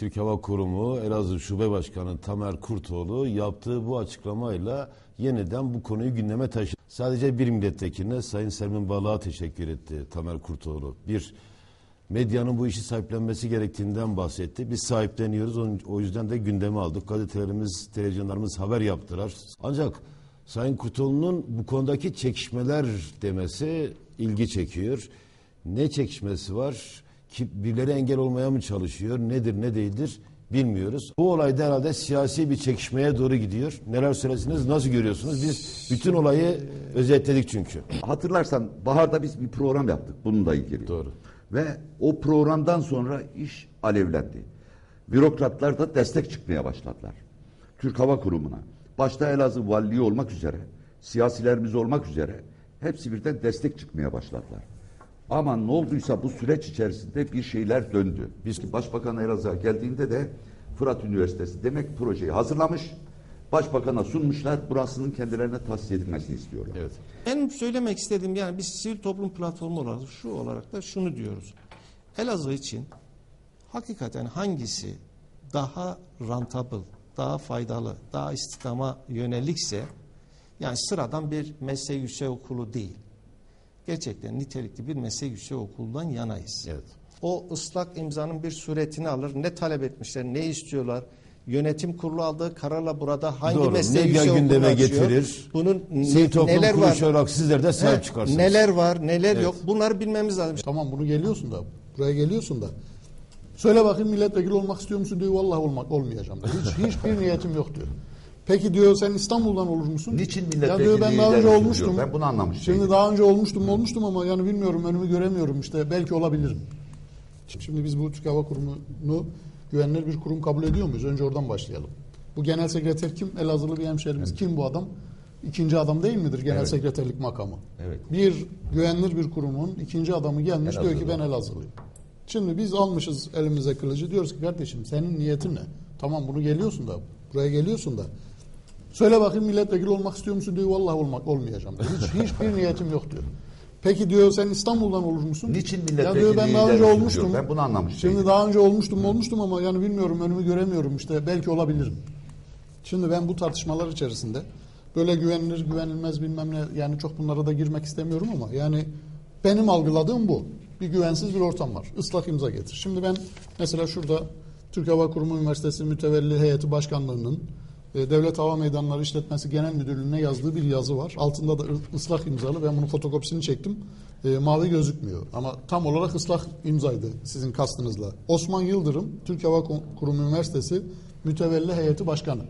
Türk Hava Kurumu Elazığ Şube Başkanı Tamer Kurtoğlu yaptığı bu açıklamayla yeniden bu konuyu gündeme taşıdı. Sadece bir milletvekiline Sayın Selmin Balık'a teşekkür etti Tamer Kurtoğlu. Bir, medyanın bu işi sahiplenmesi gerektiğinden bahsetti. Biz sahipleniyoruz. O yüzden de gündeme aldık. Gazetelerimiz, televizyonlarımız haber yaptılar. Ancak Sayın Kurtoğlu'nun bu konudaki çekişmeler demesi ilgi çekiyor. Ne çekişmesi var? Ki birileri engel olmaya mı çalışıyor? Nedir ne değildir bilmiyoruz. Bu olayda herhalde siyasi bir çekişmeye doğru gidiyor. Neler söylersiniz? Nasıl görüyorsunuz? Biz bütün olayı özetledik çünkü. Hatırlarsan baharda biz bir program yaptık bununla ilgili. Doğru. Ve o programdan sonra iş alevlendi. Bürokratlar da destek çıkmaya başladılar. Türk Hava Kurumu'na. Başta Elazığ Valiliği olmak üzere, siyasilerimiz olmak üzere hepsi birden destek çıkmaya başladılar. Ama ne olduysa bu süreç içerisinde bir şeyler döndü. Biz Başbakan Elazığ'a geldiğinde de Fırat Üniversitesi demek projeyi hazırlamış. Başbakan'a sunmuşlar. Burasının kendilerine tahsis edilmesini istiyorlar. Evet. Benim söylemek istediğim yani biz sivil toplum platformu olarak şu olarak da şunu diyoruz. Elazığ için hakikaten hangisi daha rentable, daha faydalı, daha istihdama yönelikse yani sıradan bir meslek yüksek okulu değil. Gerçekten nitelikli bir meslek yüksek okuldan yanayız. Evet. O ıslak imzanın bir suretini alır. Ne talep etmişler, ne istiyorlar? Yönetim kurulu aldığı kararla burada hangi Doğru. Medya yüksek gündeme açıyor? getirir. Bunun ne- toplum neler var? olarak sizler de sahip He, çıkarsınız. Neler var, neler Evet. yok? Bunları bilmemiz lazım. Tamam bunu geliyorsun da buraya geliyorsun da söyle bakayım milletvekili olmak istiyor musun diyor vallahi olmak olmayacağım diyor. Hiç hiçbir niyetim yok diyor. Peki diyor sen İstanbul'dan olur musun? Niçin Ya diyor ben daha önce olmuştum. diyor. Ben bunu anlamış Şimdi değilim. daha önce olmuştum olmuştum ama yani bilmiyorum önümü göremiyorum işte belki olabilirim. Şimdi biz bu Türk Hava Kurumu'nu güvenilir bir kurum kabul ediyor muyuz? Önce oradan başlayalım. Bu genel sekreter kim? Elazığlı bir hemşerimiz. Kim bu adam? İkinci adam değil midir genel Evet. sekreterlik makamı? Evet. Bir güvenilir bir kurumun ikinci adamı gelmiş diyor ki Elazığlı. ben Elazığlıyım. Şimdi biz almışız elimize kılıcı diyoruz ki kardeşim senin niyetin ne? Tamam bunu geliyorsun da buraya geliyorsun da söyle bakayım milletvekili olmak istiyor musun diyor vallahi olmak olmayacağım diyor. Hiç hiçbir niyetim yok diyor. Peki diyor sen İstanbul'dan olur musun? Niçin Ya diyor ben daha önce olmuştum. diyor. Ben bunu anlamış Şimdi değilim. daha önce olmuştum olmuştum ama yani bilmiyorum önümü göremiyorum işte belki olabilirim. Şimdi ben bu tartışmalar içerisinde böyle güvenilir güvenilmez bilmem ne yani çok bunlara da girmek istemiyorum ama yani benim algıladığım bu. Bir güvensiz bir ortam var. Islak imza getir. Şimdi ben mesela şurada Türk Hava Kurumu Üniversitesi Mütevelli Heyeti Başkanlığı'nın Devlet Hava Meydanları İşletmesi Genel Müdürlüğü'ne yazdığı bir yazı var. Altında da ıslak imzalı. Ben bunun fotokopisini çektim. E, mavi gözükmüyor. Ama tam olarak ıslak imzaydı sizin kastınızla. Osman Yıldırım, Türk Hava Kurumu Üniversitesi Mütevelli Heyeti Başkanı.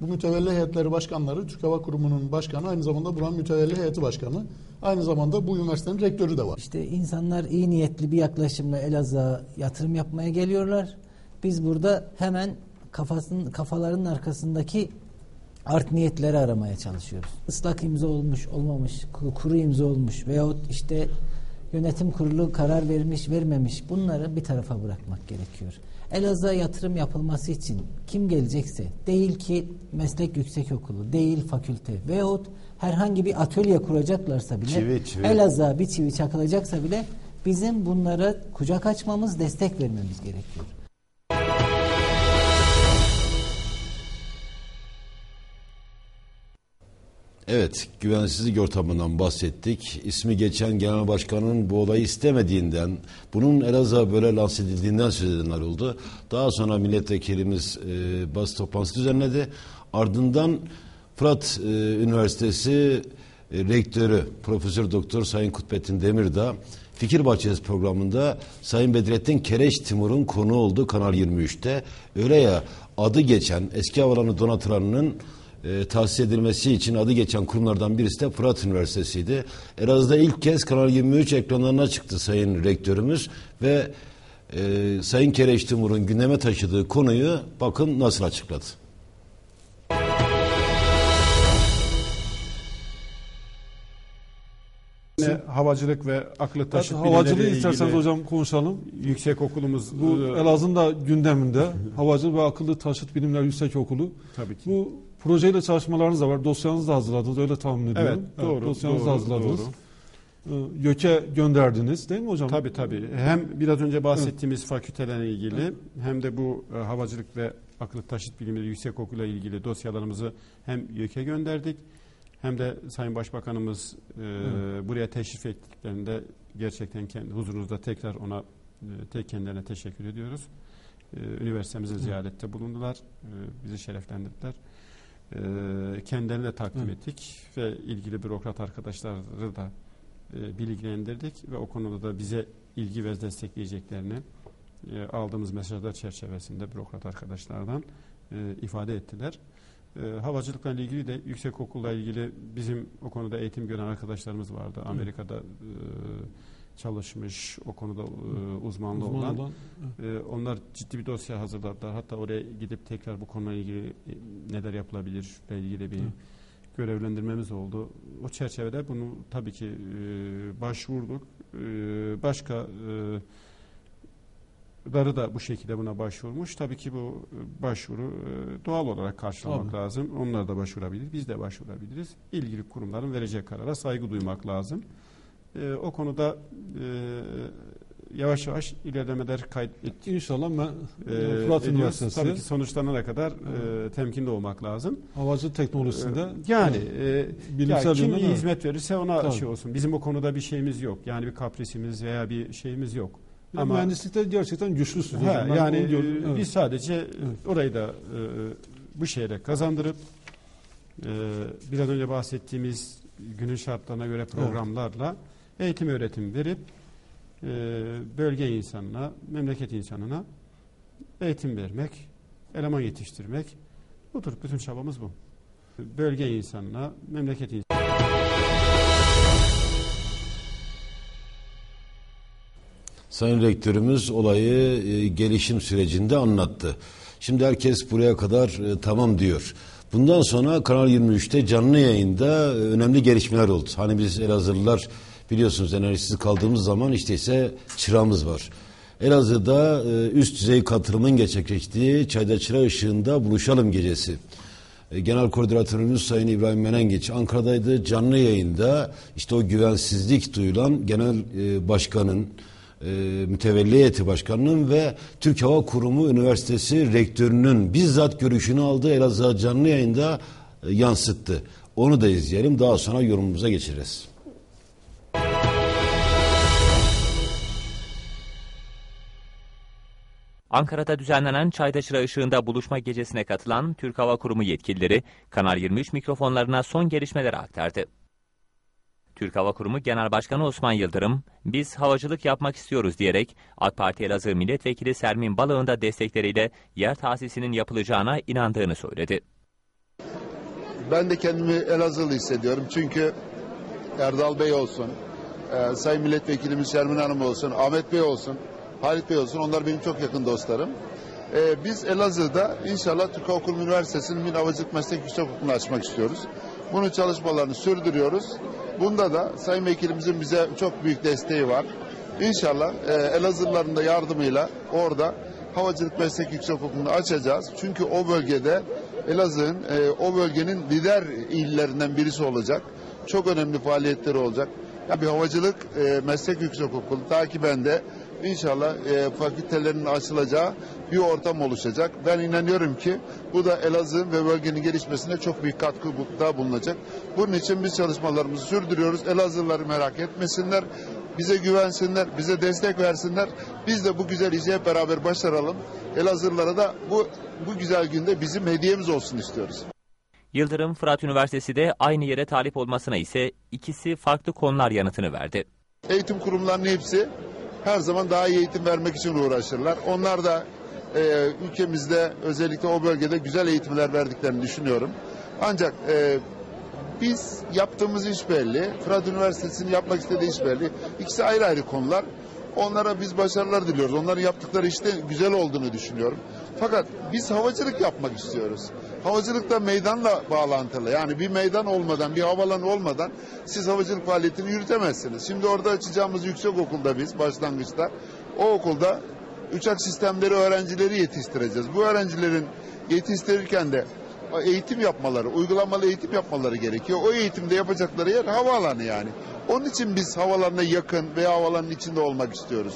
Bu mütevelli heyetleri başkanları Türk Hava Kurumu'nun başkanı aynı zamanda buranın mütevelli heyeti başkanı. Aynı zamanda bu üniversitenin rektörü de var. İşte insanlar iyi niyetli bir yaklaşımla Elazığ'a yatırım yapmaya geliyorlar. Biz burada hemen kafasının kafalarının arkasındaki art niyetleri aramaya çalışıyoruz. Islak imza olmuş, olmamış, ku- kuru imza olmuş veyahut işte yönetim kurulu karar vermiş, vermemiş bunları bir tarafa bırakmak gerekiyor. Elazığ'a yatırım yapılması için kim gelecekse değil ki meslek yüksekokulu, değil fakülte veyahut herhangi bir atölye kuracaklarsa bile Çivi, çivi. Elazığ'a bir çivi çakılacaksa bile bizim bunlara kucak açmamız, destek vermemiz gerekiyor. Evet, güvensizlik ortamından bahsettik. İsmi geçen genel başkanın bu olayı istemediğinden, bunun Elazığ'a böyle lanse edildiğinden söz edenler oldu. Daha sonra milletvekilimiz e, basın toplantısı düzenledi. Ardından Fırat e, Üniversitesi e, rektörü Profesör Doktor Sayın Kutbettin Demirdağ Fikir Bahçesi programında Sayın Bedrettin Kereç Timur'un konu oldu Kanal 23'te. Öyle ya adı geçen eski havalanı donatılanının e, tahsis edilmesi için adı geçen kurumlardan birisi de Fırat Üniversitesi'ydi. Elazığ'da ilk kez Kanal 23 ekranlarına çıktı Sayın Rektörümüz ve e, Sayın Kereç Timur'un gündeme taşıdığı konuyu bakın nasıl açıkladı. Yine havacılık ve aklı taşıt Evet, havacılığı isterseniz hocam konuşalım. yüksek okulumuz Bu e, Elazığ'ın da gündeminde havacılık ve akıllı taşıt bilimler yüksek okulu. tabii ki. Bu projeyle çalışmalarınız da var. Dosyanızı da hazırladınız. Öyle tahmin ediyorum. Evet, doğru, dosyanızı doğru, da hazırladınız. doğru. e, YÖK'e gönderdiniz değil mi hocam? Tabii tabii. Hem biraz önce bahsettiğimiz fakültelerle ilgili hem de bu e, havacılık ve akıllı taşıt bilimleri yüksekokuyla ilgili dosyalarımızı hem YÖK'e gönderdik hem de Sayın Başbakanımız e, buraya teşrif ettiklerinde gerçekten kendi huzurunuzda tekrar ona e, tek kendilerine teşekkür ediyoruz. E, üniversitemize ziyarette bulundular. E, bizi şereflendirdiler. E, kendilerine takdim Hı. ettik ve ilgili bürokrat arkadaşları da e, bilgilendirdik ve o konuda da bize ilgi ve destekleyeceklerini e, aldığımız mesajlar çerçevesinde bürokrat arkadaşlardan e, ifade ettiler. E, havacılıkla ilgili de yüksek okulla ilgili bizim o konuda eğitim gören arkadaşlarımız vardı. Amerika'da e, çalışmış, o konuda e, uzmanlı Uzman olan. olan, Ee, onlar ciddi bir dosya hazırladılar. Hatta oraya gidip tekrar bu konuyla ilgili e, neler yapılabilir ile ilgili bir Hı. görevlendirmemiz oldu. O çerçevede bunu tabii ki e, başvurduk. E, başka e, ları da bu şekilde buna başvurmuş. Tabii ki bu e, başvuru e, doğal olarak karşılamak Tabii. lazım. Onlar da başvurabilir, biz de başvurabiliriz. İlgili kurumların vereceği karara saygı duymak lazım. E, o konuda e, yavaş yavaş ilerlemeler kaydettik. İnşallah ben Ee, Fırat. Üniversitesi Tabii ki sonuçlanana kadar e, temkinli olmak lazım. havacılık teknolojisinde Ee, yani e, bilimsel ya kim iyi evet. hizmet verirse ona Tabii. şey olsun. Bizim o konuda bir şeyimiz yok. Yani bir kaprisimiz veya bir şeyimiz yok. Ya Ama mühendislikte gerçekten güçlüsünüz. Ben yani e, Evet. biz sadece orayı da e, bu şehre kazandırıp e, biraz önce bahsettiğimiz günün şartlarına göre programlarla eğitim öğretim verip e, bölge insanına, memleket insanına eğitim vermek, eleman yetiştirmek budur. Bütün çabamız bu. Bölge insanına, memleket insanına Sayın Rektörümüz olayı e, gelişim sürecinde anlattı. Şimdi herkes buraya kadar e, tamam diyor. Bundan sonra Kanal 23'te canlı yayında e, önemli gelişmeler oldu. Hani biz Elazığlılar biliyorsunuz enerjisiz kaldığımız zaman işte ise çırağımız var. Elazığ'da e, üst düzey katılımın gerçekleştiği Çayda Çıra Işığında Buluşalım Gecesi. E, Genel Koordinatörümüz Sayın İbrahim Menengeç Ankara'daydı. Canlı yayında işte o güvensizlik duyulan Genel e, Başkan'ın, e, Mütevelli Heyeti Başkanı'nın ve Türk Hava Kurumu Üniversitesi Rektörü'nün bizzat görüşünü aldığı Elazığ canlı yayında e, yansıttı. Onu da izleyelim. Daha sonra yorumumuza geçeriz. Ankara'da düzenlenen Çaydaşıra ışığında buluşma gecesine katılan Türk Hava Kurumu yetkilileri Kanal 23 mikrofonlarına son gelişmeleri aktardı. Türk Hava Kurumu Genel Başkanı Osman Yıldırım, biz havacılık yapmak istiyoruz diyerek AK Parti Elazığ Milletvekili Sermin Balağ'ın da destekleriyle yer tahsisinin yapılacağına inandığını söyledi. Ben de kendimi Elazığlı hissediyorum. Çünkü Erdal Bey olsun, e, Sayın Milletvekilimiz Şermin Hanım olsun, Ahmet Bey olsun, Halit Bey olsun. Onlar benim çok yakın dostlarım. E, biz Elazığ'da inşallah Türk Kurumu Üniversitesi'nin Min Havacılık Meslek Yüksekokulu'nu açmak istiyoruz. Bunun çalışmalarını sürdürüyoruz. Bunda da Sayın Vekilimizin bize çok büyük desteği var. İnşallah e, Elazığlıların da yardımıyla orada Havacılık Meslek Yüksekokulu'nu açacağız. Çünkü o bölgede Elazığ'ın e, o bölgenin lider illerinden birisi olacak. Çok önemli faaliyetleri olacak. Ya bir havacılık e, meslek yüksekokulu takiben de inşallah e, fakültelerinin açılacağı bir ortam oluşacak. Ben inanıyorum ki bu da Elazığ ve bölgenin gelişmesine çok büyük katkıda bulunacak. Bunun için biz çalışmalarımızı sürdürüyoruz. Elazığlıları merak etmesinler. Bize güvensinler, bize destek versinler. Biz de bu güzel işi hep beraber başaralım. Elazığlılara da bu bu güzel günde bizim hediyemiz olsun istiyoruz. Yıldırım, Fırat Üniversitesi de aynı yere talip olmasına ise ikisi farklı konular yanıtını verdi. Eğitim kurumlarının hepsi her zaman daha iyi eğitim vermek için uğraşırlar. Onlar da e, ülkemizde özellikle o bölgede güzel eğitimler verdiklerini düşünüyorum. Ancak e, biz yaptığımız iş belli. Fırat Üniversitesi'nin yapmak istediği iş belli. İkisi ayrı ayrı konular. Onlara biz başarılar diliyoruz. Onların yaptıkları işte güzel olduğunu düşünüyorum. Fakat biz havacılık yapmak istiyoruz. Havacılık da meydanla bağlantılı. Yani bir meydan olmadan, bir havalan olmadan siz havacılık faaliyetini yürütemezsiniz. Şimdi orada açacağımız yüksek okulda biz başlangıçta o okulda uçak sistemleri öğrencileri yetiştireceğiz. Bu öğrencilerin yetiştirirken de eğitim yapmaları, uygulamalı eğitim yapmaları gerekiyor. O eğitimde yapacakları yer havaalanı yani. Onun için biz havalarına yakın veya havalanın içinde olmak istiyoruz.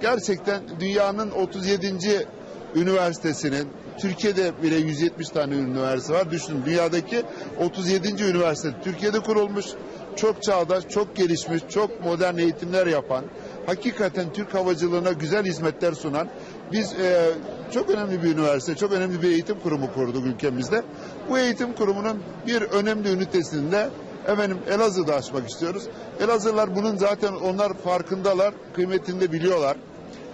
Gerçekten dünyanın 37. üniversitesinin Türkiye'de bile 170 tane üniversite var. Düşünün dünyadaki 37. üniversite Türkiye'de kurulmuş. Çok çağdaş, çok gelişmiş, çok modern eğitimler yapan, hakikaten Türk havacılığına güzel hizmetler sunan biz e, çok önemli bir üniversite, çok önemli bir eğitim kurumu kurduk ülkemizde. Bu eğitim kurumunun bir önemli ünitesini de efendim Elazığ'da açmak istiyoruz. Elazığlılar bunun zaten onlar farkındalar, kıymetini de biliyorlar.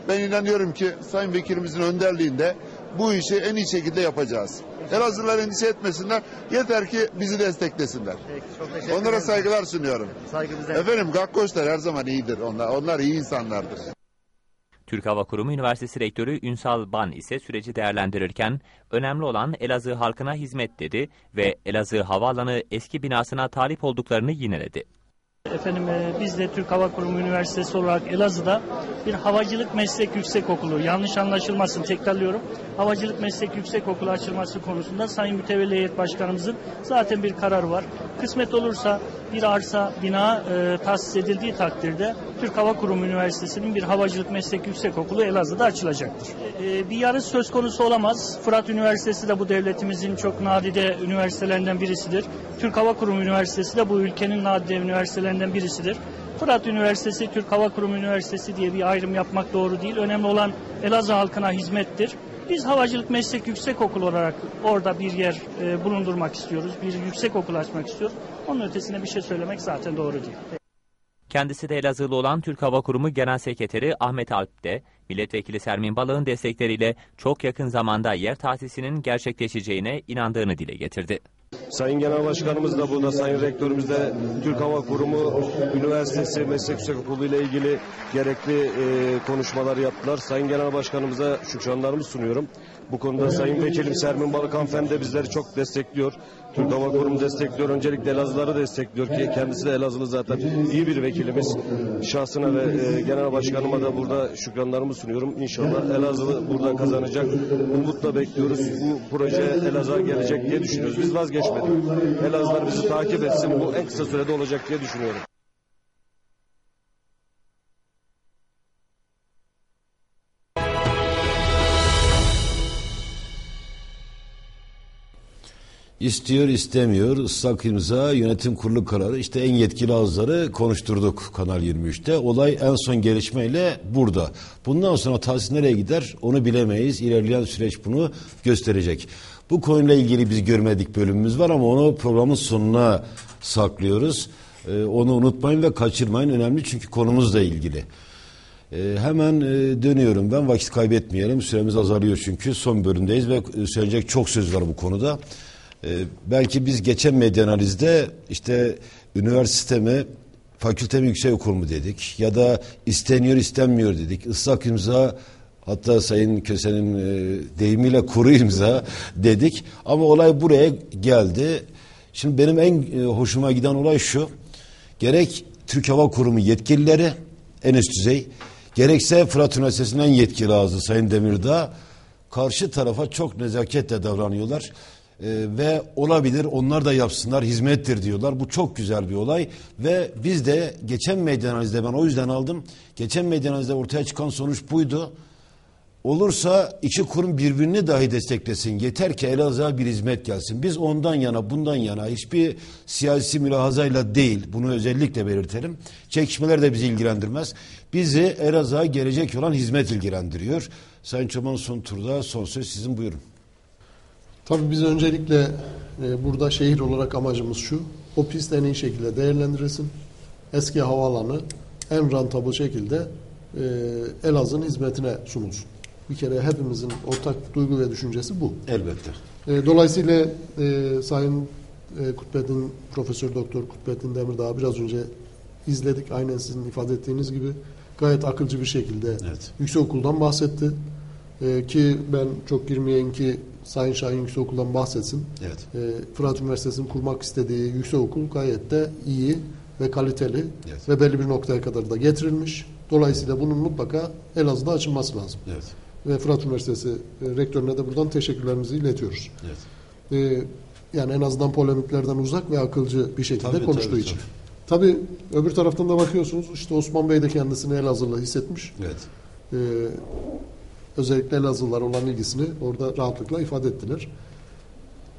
Ben inanıyorum ki Sayın Vekilimizin önderliğinde bu işi en iyi şekilde yapacağız. Elazığlılar endişe etmesinler. Yeter ki bizi desteklesinler. Peki, çok teşekkür Onlara ederim. saygılar sunuyorum. Saygımızı Efendim Gakkoşlar her zaman iyidir. Onlar, onlar iyi insanlardır. Türk Hava Kurumu Üniversitesi Rektörü Ünsal Ban ise süreci değerlendirirken önemli olan Elazığ halkına hizmet dedi ve Elazığ Havaalanı eski binasına talip olduklarını yineledi. Efendim e, biz de Türk Hava Kurumu Üniversitesi olarak Elazığ'da bir havacılık meslek yüksekokulu yanlış anlaşılmasın tekrarlıyorum. Havacılık meslek yüksekokulu açılması konusunda Sayın Mütevelli Heyet Başkanımızın zaten bir kararı var. Kısmet olursa bir arsa bina e, tahsis edildiği takdirde Türk Hava Kurumu Üniversitesi'nin bir havacılık meslek yüksekokulu Elazığ'da açılacaktır. E, bir yarış söz konusu olamaz. Fırat Üniversitesi de bu devletimizin çok nadide üniversitelerinden birisidir. Türk Hava Kurumu Üniversitesi de bu ülkenin nadide üniversitelerinden birisidir. Fırat Üniversitesi, Türk Hava Kurumu Üniversitesi diye bir ayrım yapmak doğru değil. Önemli olan Elazığ halkına hizmettir. Biz Havacılık Meslek Yüksekokulu olarak orada bir yer e, bulundurmak istiyoruz. Bir yüksekokul açmak istiyoruz. Onun ötesine bir şey söylemek zaten doğru değil. Kendisi de Elazığlı olan Türk Hava Kurumu Genel Sekreteri Ahmet Alp de Milletvekili Sermin Balık'ın destekleriyle çok yakın zamanda yer tahsisinin gerçekleşeceğine inandığını dile getirdi. Sayın Genel Başkanımız da burada, Sayın Rektörümüz de Türk Hava Kurumu Üniversitesi Meslek Yüksekokulu ile ilgili gerekli e, konuşmalar yaptılar. Sayın Genel Başkanımıza şükranlarımı sunuyorum. Bu konuda Sayın Vekilim Sermin Balık Hanımefendi de bizleri çok destekliyor. Türk Hava Kurumu destekliyor. Öncelikle Elazığları destekliyor ki kendisi de Elazığlı zaten iyi bir vekilimiz. Şahsına ve e, Genel Başkanıma da burada şükranlarımı sunuyorum. İnşallah Elazığ burada kazanacak. Umutla bekliyoruz. Bu proje Elazığ'a gelecek diye düşünüyoruz. Biz vazgeçmedik. Elazığlar bizi takip etsin. Bu en kısa sürede olacak diye düşünüyorum. İstiyor istemiyor ıslak imza yönetim kurulu kararı işte en yetkili ağızları konuşturduk Kanal 23'te. Olay en son gelişmeyle burada. Bundan sonra tahsis nereye gider onu bilemeyiz. İlerleyen süreç bunu gösterecek. Bu konuyla ilgili biz görmedik bölümümüz var ama onu programın sonuna saklıyoruz. Ee, onu unutmayın ve kaçırmayın önemli çünkü konumuzla ilgili. Ee, hemen e, dönüyorum ben vakit kaybetmeyelim süremiz azalıyor çünkü son bölümdeyiz ve e, söyleyecek çok söz var bu konuda. Ee, belki biz geçen medya analizde işte üniversite mi fakülte mi yüksek okul mu dedik ya da isteniyor istenmiyor dedik ıslak imza hatta Sayın Köse'nin e, deyimiyle kuru imza dedik ama olay buraya geldi. Şimdi benim en e, hoşuma giden olay şu gerek Türk Hava Kurumu yetkilileri en üst düzey gerekse Fırat Üniversitesi'nin en yetkili ağzı Sayın Demirdağ karşı tarafa çok nezaketle davranıyorlar. Ee, ve olabilir onlar da yapsınlar hizmettir diyorlar. Bu çok güzel bir olay ve biz de geçen medya analizde ben o yüzden aldım. Geçen medya analizde ortaya çıkan sonuç buydu. Olursa iki kurum birbirini dahi desteklesin. Yeter ki Elazığ'a bir hizmet gelsin. Biz ondan yana bundan yana hiçbir siyasi mülahazayla değil bunu özellikle belirtelim. Çekişmeler de bizi ilgilendirmez. Bizi Elazığ'a gelecek olan hizmet ilgilendiriyor. Sayın Çoban son turda son söz sizin buyurun. Tabii biz öncelikle e, burada şehir olarak amacımız şu. O pist en iyi şekilde değerlendirilsin. Eski havaalanı en rentable şekilde e, Elazığ'ın hizmetine sunulsun. Bir kere hepimizin ortak duygu ve düşüncesi bu. Elbette. E, dolayısıyla e, Sayın e, Kutbettin, Profesör Doktor Kutbettin Demirdağ biraz önce izledik. Aynen sizin ifade ettiğiniz gibi gayet akılcı bir şekilde Evet. yüksekokuldan bahsetti. E, ki ben çok girmeyen ki Sayın Şahin Yüksekokul'dan bahsetsin. Evet. E, Fırat Üniversitesi'nin kurmak istediği yüksekokul gayet de iyi ve kaliteli Evet. ve belli bir noktaya kadar da getirilmiş. Dolayısıyla bunun mutlaka Elazığ'da açılması lazım. Evet. Ve Fırat Üniversitesi e, rektörüne de buradan teşekkürlerimizi iletiyoruz. Evet. e, yani en azından polemiklerden uzak ve akılcı bir şekilde Tabii, konuştuğu tabii, için. Tabii öbür taraftan da bakıyorsunuz işte Osman Bey de kendisini Elazığlı hissetmiş. Evet. Ee, özellikle Elazığlılar olan ilgisini orada rahatlıkla ifade ettiler.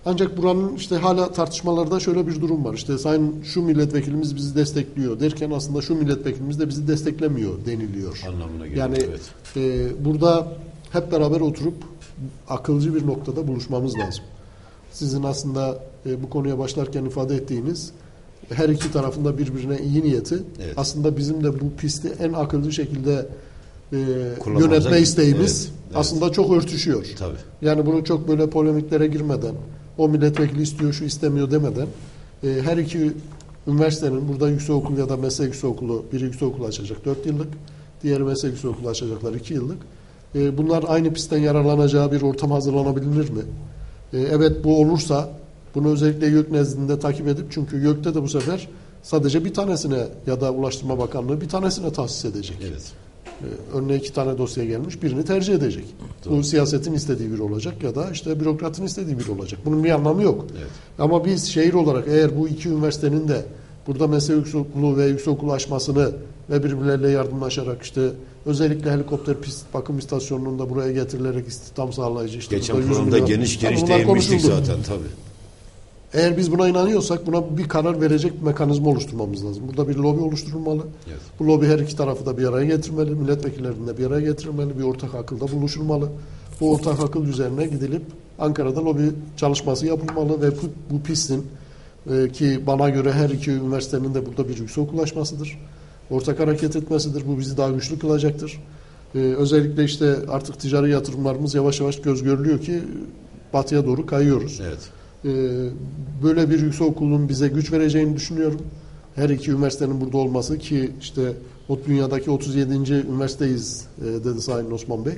Ancak buranın işte hala tartışmalarda şöyle bir durum var. İşte sayın şu milletvekilimiz bizi destekliyor derken aslında şu milletvekilimiz de bizi desteklemiyor deniliyor. Anlamına geliyor. Yani evet. e, burada hep beraber oturup akılcı bir noktada buluşmamız lazım. Sizin aslında e, bu konuya başlarken ifade ettiğiniz her iki tarafında birbirine iyi niyeti Evet. aslında bizim de bu pisti en akılcı şekilde e, yönetme isteğimiz Evet, evet. aslında çok örtüşüyor. Tabii. Yani bunu çok böyle polemiklere girmeden, o milletvekili istiyor, şu istemiyor demeden e, her iki üniversitenin burada yüksekokul ya da meslek yüksekokulu, biri yüksekokulu açacak 4 yıllık, diğeri meslek yüksekokulu açacaklar 2 yıllık. E, bunlar aynı pistten yararlanacağı bir ortam hazırlanabilir mi? E, evet bu olursa bunu özellikle YÖK nezdinde takip edip çünkü YÖK'te de bu sefer sadece bir tanesine ya da Ulaştırma Bakanlığı bir tanesine tahsis edecek. Evet. Ee, Önüne iki tane dosya gelmiş, birini tercih edecek. Bu siyasetin istediği biri olacak ya da işte bürokratın istediği biri olacak. Bunun bir anlamı yok. Evet. Ama biz şehir olarak eğer bu iki üniversitenin de burada meslek yüksekokulu ve yüksekokulu açmasını ve birbirleriyle yardımlaşarak işte özellikle helikopter pist bakım istasyonunun da buraya getirilerek istihdam sağlayıcı işte Geçen programda geniş geniş değinmiştik zaten tabii. Eğer biz buna inanıyorsak buna bir karar verecek bir mekanizma oluşturmamız lazım. Burada bir lobi oluşturulmalı. Evet. Bu lobi her iki tarafı da bir araya getirmeli. Milletvekillerini de bir araya getirmeli. Bir ortak akılda buluşulmalı. Bu ortak akıl üzerine gidilip Ankara'da lobi çalışması yapılmalı ve bu, bu pistin e, ki bana göre her iki üniversitenin de burada bir yüksekokul açmasıdır. Ortak hareket etmesidir. Bu bizi daha güçlü kılacaktır. E, özellikle işte artık ticari yatırımlarımız yavaş yavaş göz görülüyor ki batıya doğru kayıyoruz. Evet. Ee, böyle bir yüksekokulun bize güç vereceğini düşünüyorum. Her iki üniversitenin burada olması ki işte dünyadaki 37. üniversiteyiz e, dedi Sayın Osman Bey.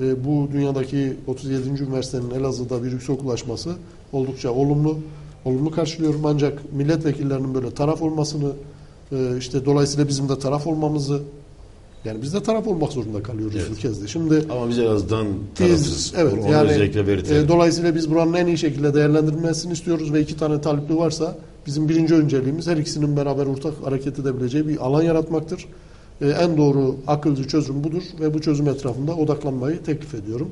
E, bu dünyadaki 37. üniversitenin Elazığ'da bir yüksekokul açması oldukça olumlu. Olumlu karşılıyorum ancak milletvekillerinin böyle taraf olmasını e, işte dolayısıyla bizim de taraf olmamızı yani biz de taraf olmak zorunda kalıyoruz Evet. bu kez de. Şimdi Ama biz en azından biz tarafsız. evet Onu yani özellikle belirtelim. e, dolayısıyla biz buranın en iyi şekilde değerlendirilmesini istiyoruz ve iki tane talipli varsa bizim birinci önceliğimiz her ikisinin beraber ortak hareket edebileceği bir alan yaratmaktır. E, en doğru akılcı çözüm budur ve bu çözüm etrafında odaklanmayı teklif ediyorum.